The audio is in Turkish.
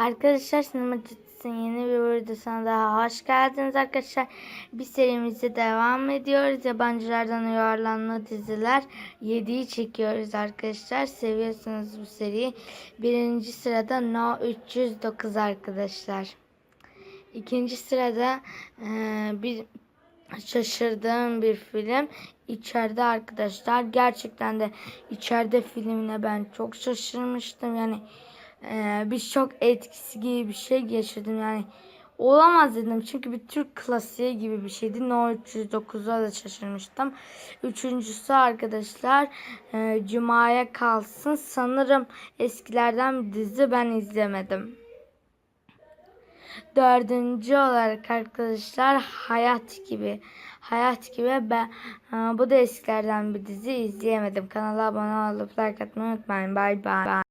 Arkadaşlar Sinema yeni bir videosuna daha hoş geldiniz arkadaşlar. Bir serimize devam ediyoruz. Yabancılardan uyarlanan diziler 7'yi çekiyoruz arkadaşlar. Seviyorsunuz bu seriyi. Birinci sırada No 309 arkadaşlar. İkinci sırada eee, bir şaşırdığım bir film. İçeride arkadaşlar gerçekten de içeride filmine ben çok şaşırmıştım. Yani e, bir şok etkisi gibi bir şey geçirdim. Yani olamaz dedim. Çünkü bir Türk klasiği gibi bir şeydi. No 309'a da şaşırmıştım. Üçüncüsü arkadaşlar e, Cuma'ya kalsın. Sanırım eskilerden bir dizi ben izlemedim. Dördüncü olarak arkadaşlar Hayat gibi. Hayat gibi ben e, bu da eskilerden bir dizi izleyemedim. Kanala abone olup like atmayı unutmayın. Bye bye.